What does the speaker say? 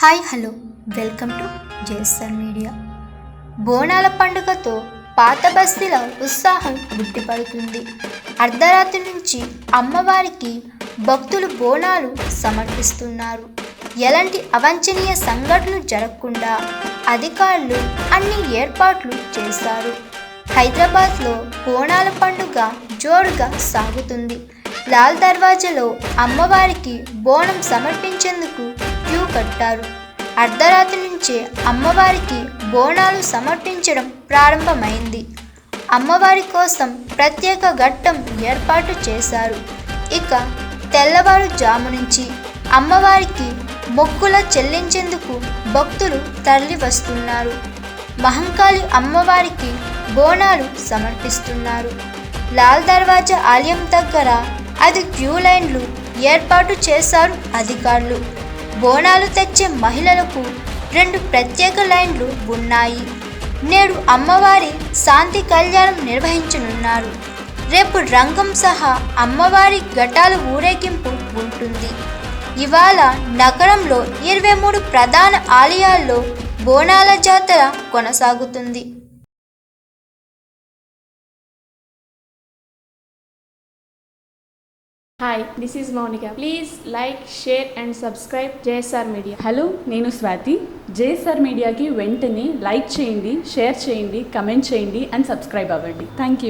Hi hello. Welcome to JSR media. బోనాల పండుగతో పాత బస్తీల ఉత్సాహం గుట్టిపడుతుంది అర్ధరాత్రి నుంచి అమ్మవారికి భక్తులు బోనాలు సమర్పిస్తున్నారు. ఎలాంటి అవాంఛనీయ సంఘటనలు జరగకుండా అధికారులు అన్ని ఏర్పాట్లు చేశారు. హైదరాబాద్లో బోనాల పండుగ జోరుగా సాగుతుంది. లాల్ దర్వాజాలో అమ్మవారికి బోనం సమర్పించేందుకు కట్టారు. అర్ధరాత్రి నుంచే అమ్మవారికి బోనాలు సమర్పించడం ప్రారంభమైంది. అమ్మవారి కోసం ప్రత్యేక ఘట్టం ఏర్పాటు చేశారు. ఇక తెల్లవారుజాము నుంచి అమ్మవారికి మొక్కుల చెల్లించేందుకు భక్తులు తరలి వస్తున్నారు మహంకాళి అమ్మవారికి బోనాలు సమర్పిస్తున్నారు. లాల్ దర్వాజా ఆలయం దగ్గర అది క్యూ లైన్లు ఏర్పాటు చేశారు అధికారులు. బోనాలు తెచ్చే మహిళలకు రెండు ప్రత్యేక లైన్లు ఉన్నాయి. నేడు అమ్మవారి శాంతి కళ్యాణం నిర్వహించనున్నారు. రేపు రంగం సహా అమ్మవారి ఘటాల ఊరేగింపు ఉంటుంది. ఇవాళ నగరంలో ఇరవై మూడు ప్రధాన ఆలయాల్లో బోనాల జాతర కొనసాగుతుంది. Hi this is Mounika please like share and subscribe JSR media hello నేను స్వాతి. జేఎస్ఆర్ మీడియాకి వెంటనే లైక్ చేయండి షేర్ చేయండి కమెంట్ చేయండి అండ్ సబ్స్క్రైబ్ అవ్వండి. Thank you